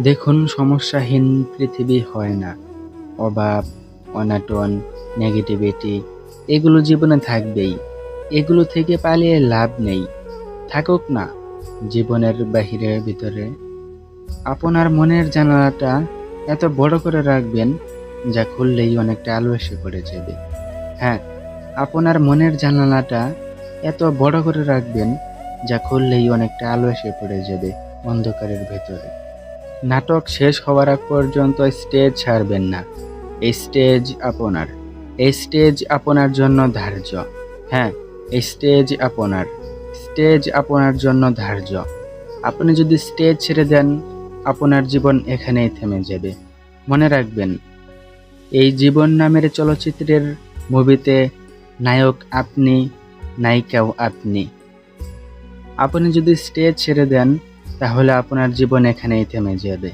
দেখুন, সমস্যাহীন পৃথিবী হয় না। অভাব অনাটন, নেগেটিভিটি, এগুলো জীবনে থাকবেই। এগুলো থেকে পালিয়ে লাভ নেই। থাকুক না জীবনের বাহিরের ভিতরে। আপনার মনের জানালাটা এত বড় করে রাখবেন, যা খুললেই অনেকটা আলো এসে পড়ে যাবে। হ্যাঁ আপনার মনের জানালাটা এত বড় করে রাখবেন, যা খুললেই অনেকটা আলো এসে পড়ে যাবে অন্ধকারের ভেতরে। নাটক শেষ হওয়ার আগ পর্যন্ত স্টেজ ছাড়বেন না। এই স্টেজ আপনার। এই স্টেজ আপনার জন্য ধার্য। হ্যাঁ এই স্টেজ আপনার। স্টেজ আপনার জন্য ধার্য। আপনি যদি স্টেজ ছেড়ে দেন, আপনার জীবন এখানেই থেমে যাবে। মনে রাখবেন, এই জীবন নামের চলচ্চিত্রের মুভিতে নায়ক আপনি, নায়িকাও আপনি। আপনি যদি স্টেজ ছেড়ে দেন তাহলে আপনার জীবন এখানেই থেমে যাবে।